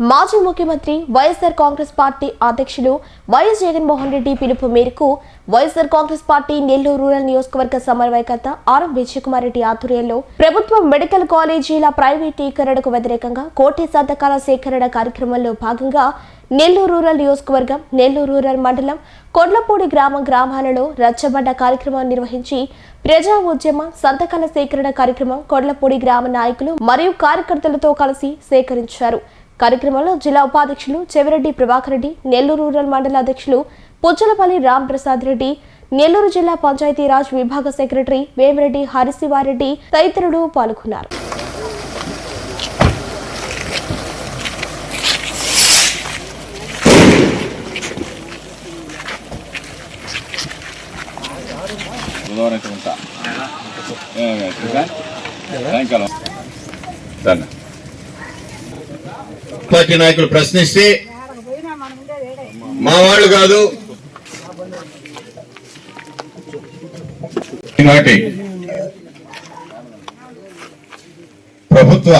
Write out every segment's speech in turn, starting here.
మాజీ ముఖ్యమంత్రి YSR Congress party అధ్యక్షులు వైఎస్ జగన్మోహన్ రెడ్డి పిలుపు మేరకు YSR Congress party Nellore rural నియోజకవర్గ సమన్వయకర్త ఆర్ఎం విజయకుమార్ రెడ్డి ఆధ్వర్యంలో ప్రభుత్వ మెడికల్ కాలేజీల ప్రైవేటీకరణకు వ్యతిరేకంగా కోటి సంతకాల సేకరణ కార్యక్రమంలో భాగంగా నెల్లూరు రూరల్ నియోజకవర్గం నెల్లూరు రూరల్ మండలం కొండ్లపూడి గ్రామ గ్రామాలలో రచ్చబండ కార్యక్రమం నిర్వహించి ప్రజా ఉద్యమ సంతకాల సేకరణ కార్యక్రమం కొండ్లపూడి గ్రామ నాయకులు మరియు కార్యకర్తలతో కలిసి సేకరించారు. కార్యక్రమంలో జిల్లా ఉపాధ్యక్షులు చెవిరెడ్డి ప్రభాకర్ రెడ్డి నెల్లూరు రూరల్ మండల అధ్యక్షులు పుచ్చలపల్లి రామ్ ప్రసాద్ రెడ్డి నెల్లూరు జిల్లా పంచాయతీరాజ్ విభాగ సెక్రటరీ వేమిరెడ్డి హరిశివారెడ్డి తదితరులు పాల్గొన్నారు. ఉంటా? సాయంకాలం. పార్టీ నాయకులు ప్రశ్నిస్తే మా వాళ్ళు కాదు. ప్రభుత్వ.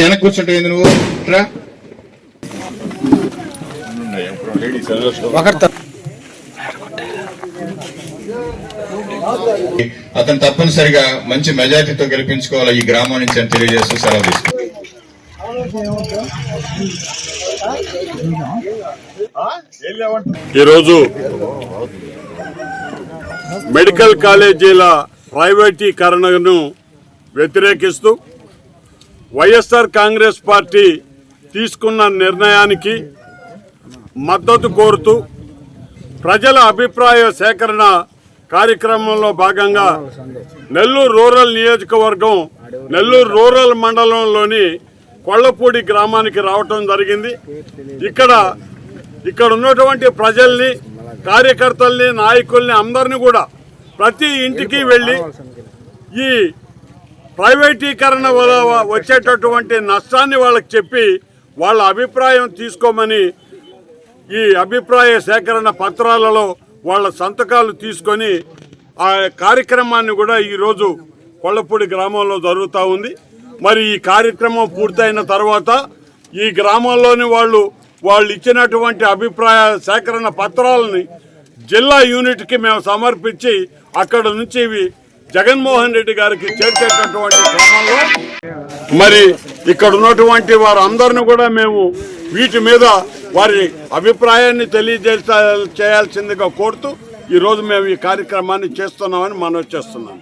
వెనక్కి కూర్చుంటే ఏంది నువ్వు? అతను తప్పనిసరిగా మంచి మెజార్టీతో గెలిపించుకోవాలి ఈ గ్రామం నుంచి అని తెలియజేస్తూ సెలవు తీసుకుంటాను ఈరోజు మెడికల్ కాలేజీల ప్రైవేటీకరణను వ్యతిరేకిస్తూ వైఎస్ఆర్ కాంగ్రెస్ పార్టీ తీసుకున్న నిర్ణయానికి మద్దతు కోరుతూ ప్రజల అభిప్రాయ సేకరణ కార్యక్రమంలో భాగంగా నెల్లూరు రూరల్ నియోజకవర్గం నెల్లూరు రూరల్ మండలంలోని కొళ్ళపూడి గ్రామానికి రావటం జరిగింది. ఇక్కడ ఇక్కడ ఉన్నటువంటి ప్రజల్ని కార్యకర్తల్ని నాయకుల్ని అందరిని కూడా ప్రతి ఇంటికి వెళ్ళి ఈ ప్రైవేటీకరణ వల్ల వచ్చేటటువంటి నష్టాన్ని వాళ్ళకి చెప్పి వాళ్ళ అభిప్రాయం తీసుకోమని ఈ అభిప్రాయ సేకరణ పత్రాలలో వాళ్ళ సంతకాలు తీసుకొని ఆ కార్యక్రమాన్ని కూడా ఈరోజు కొల్లపూడి గ్రామంలో జరుగుతూ ఉంది. మరి ఈ కార్యక్రమం పూర్తయిన తర్వాత ఈ గ్రామంలోని వాళ్ళు వాళ్ళు ఇచ్చినటువంటి అభిప్రాయ సేకరణ పత్రాలని జిల్లా యూనిట్కి మేము సమర్పించి అక్కడ నుంచి ఇవి జగన్మోహన్ రెడ్డి గారికి చేర్చేటటువంటి క్రమంలో మరి ఇక్కడ ఉన్నటువంటి వారందరిని కూడా మేము వీటి మీద వారి అభిప్రాయాన్ని తెలియజేసే చేయాల్సిందిగా కోరుతూ ఈరోజు మేము ఈ కార్యక్రమాన్ని చేస్తున్నామని మనం చేస్తున్నాం.